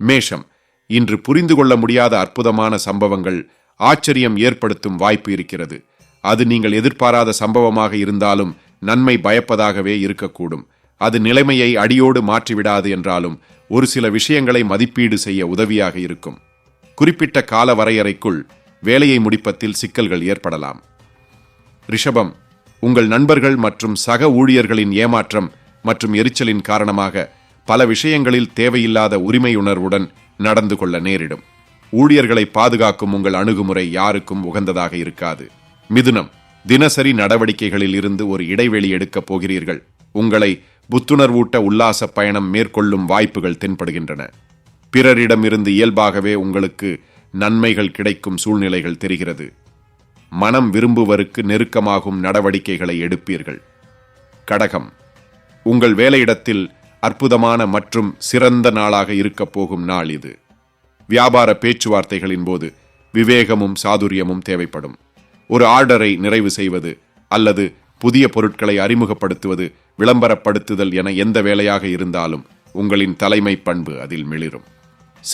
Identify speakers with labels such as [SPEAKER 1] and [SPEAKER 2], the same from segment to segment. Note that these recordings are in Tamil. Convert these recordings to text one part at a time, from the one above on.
[SPEAKER 1] மேஷம். இன்று புரிந்து கொள்ள முடியாத அற்புதமான சம்பவங்கள் ஆச்சரியம் ஏற்படுத்தும் வாய்ப்பு இருக்கிறது. அது நீங்கள் எதிர்பாராத சம்பவமாக இருந்தாலும் நன்மை பயப்பதாகவே இருக்கக்கூடும். அது நிலைமையை அடியோடு மாற்றிவிடாது என்றாலும் ஒரு சில விஷயங்களை மதிப்பீடு செய்ய உதவியாக இருக்கும். குறிப்பிட்ட கால வரையறைக்குள் வேலையை முடிப்பதில் சிக்கல்கள் ஏற்படலாம். ரிஷபம் உங்கள் நண்பர்கள் மற்றும் சக ஊழியர்களின் ஏமாற்றம் மற்றும் எரிச்சலின் காரணமாக பல விஷயங்களில் தேவையில்லாத உரிமையுணர்வுடன் நடந்து கொள்ள நேரிடும். ஊழியர்களை பாதுகாக்கும் உங்கள் அணுகுமுறை யாருக்கும் உகந்ததாக இருக்காது. மிதுனம் தினசரி நடவடிக்கைகளில் இருந்து ஒரு இடைவெளி எடுக்கப் போகிறீர்கள். உங்களை புத்துணர்வூட்ட உல்லாச பயணம் மேற்கொள்ளும் வாய்ப்புகள் தென்படுகின்றன. பிறரிடமிருந்து இயல்பாகவே உங்களுக்கு நன்மைகள் கிடைக்கும் சூழ்நிலைகள் தெரிகிறது. மனம் விரும்புவருக்கு நெருக்கமாகும் நடவடிக்கைகளை எடுப்பீர்கள். கடகம் உங்கள் வேலையிடத்தில் அற்புதமான மற்றும் சிறந்த நாளாக இருக்கப் போகும் நாள் இது. வியாபார பேச்சுவார்த்தைகளின் போது விவேகமும் சாதுரியமும் தேவைப்படும். ஒரு ஆர்டரை நிறைவு செய்வது அல்லது புதிய பொருட்களை அறிமுகப்படுத்துவது விளம்பரப்படுத்துதல் என எந்த வேலையாக இருந்தாலும் உங்களின் தலைமை பண்பு அதில் மிளிரும்.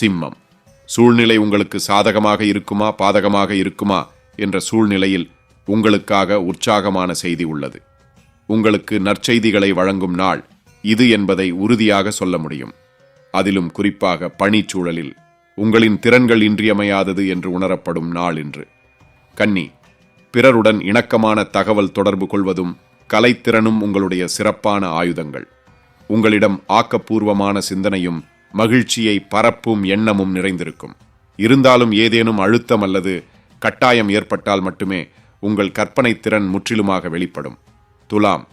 [SPEAKER 1] சிம்மம். சூழ்நிலை உங்களுக்கு சாதகமாக இருக்குமா பாதகமாக இருக்குமா என்ற சூழ்நிலையில் உங்களுக்காக உற்சாகமான செய்தி உள்ளது. உங்களுக்கு நற்செய்திகளை வழங்கும் நாள் இது என்பதை உறுதியாக சொல்ல முடியும். அதிலும் குறிப்பாக பணிச்சூழலில் உங்களின் திறன்கள் இன்றியமையாதது என்று உணரப்படும் நாள் இன்று. கன்னி பிறருடன் இணக்கமான தகவல் தொடர்பு கொள்வதும் கலைத்திறனும் உங்களுடைய சிறப்பான ஆயுதங்கள். உங்களிடம் ஆக்கப்பூர்வமான சிந்தனையும் மகிழ்ச்சியை பரப்பும் எண்ணமும் நிறைந்திருக்கும். இருந்தாலும் ஏதேனும் அழுத்தம் அல்லது கட்டாயம் ஏற்பட்டால் மட்டுமே உங்கள் கற்பனை திறன் முற்றிலுமாக வெளிப்படும். துலாம்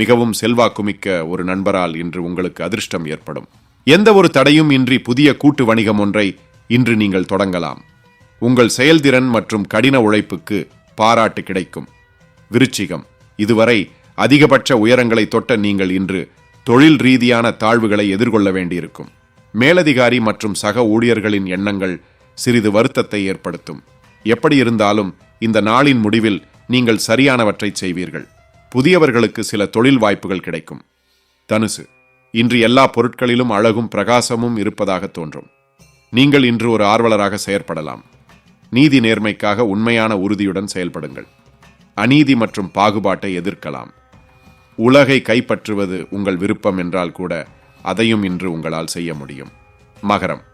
[SPEAKER 1] மிகவும் செல்வாக்குமிக்க ஒரு நண்பரால் இன்று உங்களுக்கு அதிர்ஷ்டம் ஏற்படும். எந்த ஒரு தடையும் இன்றி புதிய கூட்டு வணிகம் ஒன்றை இன்று நீங்கள் தொடங்கலாம். உங்கள் செயல்திறன் மற்றும் கடின உழைப்புக்கு பாராட்டு கிடைக்கும். விருச்சிகம் இதுவரை அதிகபட்ச உயரங்களை தொட்ட நீங்கள் இன்று தொழில் ரீதியான தாழ்வுகளை எதிர்கொள்ள வேண்டியிருக்கும். மேலதிகாரி மற்றும் சக ஊழியர்களின் எண்ணங்கள் சிறிது வருத்தத்தை ஏற்படுத்தும். எப்படி இருந்தாலும் இந்த நாளின் முடிவில் நீங்கள் சரியானவற்றை செய்வீர்கள். புதியவர்களுக்கு சில தொழில் வாய்ப்புகள் கிடைக்கும். தனுசு இன்று எல்லா பொருட்களிலும் அழகும் பிரகாசமும் இருப்பதாக தோன்றும். நீங்கள் இன்று ஒரு ஆர்வலராக செயற்படலாம். நீதி நேர்மைக்காக உண்மையான உறுதியுடன் செயல்படுங்கள். அநீதி மற்றும் பாகுபாட்டை எதிர்க்கலாம். உலகை கைப்பற்றுவது உங்கள் விருப்பம் என்றால் கூட அதையும் இன்று உங்களால் செய்ய முடியும். மகரம்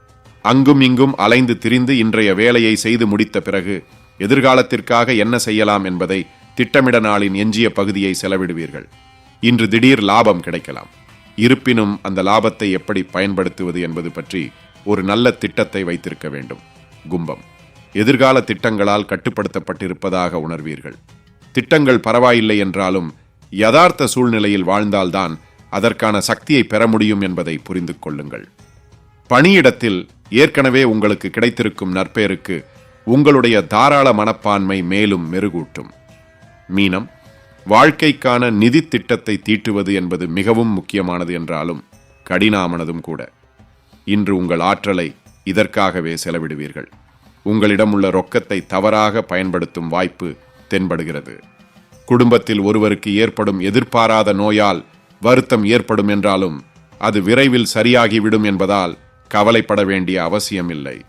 [SPEAKER 1] அங்கும் இங்கும் அலைந்து திரிந்து இன்றைய வேலையை செய்து முடித்த பிறகு எதிர்காலத்திற்காக என்ன செய்யலாம் என்பதை திட்டமிட நாளின் எஞ்சிய பகுதியை செலவிடுவீர்கள். இன்று திடீர் லாபம் கிடைக்கலாம். இருப்பினும் அந்த லாபத்தை எப்படி பயன்படுத்துவது என்பது பற்றி ஒரு நல்ல திட்டத்தை வைத்திருக்க வேண்டும். கும்பம். எதிர்கால திட்டங்களால் கட்டுப்படுத்தப்பட்டிருப்பதாக உணர்வீர்கள். திட்டங்கள் பரவாயில்லை என்றாலும் யதார்த்த சூழ்நிலையில் வாழ்ந்தால்தான் அதற்கான சக்தியை பெற முடியும் என்பதை புரிந்து கொள்ளுங்கள். பணியிடத்தில் ஏற்கனவே உங்களுக்கு கிடைத்திருக்கும் நற்பெயருக்கு உங்களுடைய தாராள மனப்பான்மை மேலும் மெருகூட்டும். மீனம் வாழ்க்கைக்கான நிதி திட்டத்தை தீட்டுவது என்பது மிகவும் முக்கியமானது என்றாலும் கடினாமனதும் கூட. இன்று உங்கள் ஆற்றலை இதற்காகவே செலவிடுவீர்கள். உங்களிடம் உள்ள ரொக்கத்தை தவறாக பயன்படுத்தும் வாய்ப்பு தென்படுகிறது. குடும்பத்தில் ஒருவருக்கு ஏற்படும் எதிர்பாராத நோயால் வருத்தம் ஏற்படும் என்றாலும் அது விரைவில் சரியாகிவிடும் என்பதால் கவலைப்பட வேண்டிய அவசியமில்லை.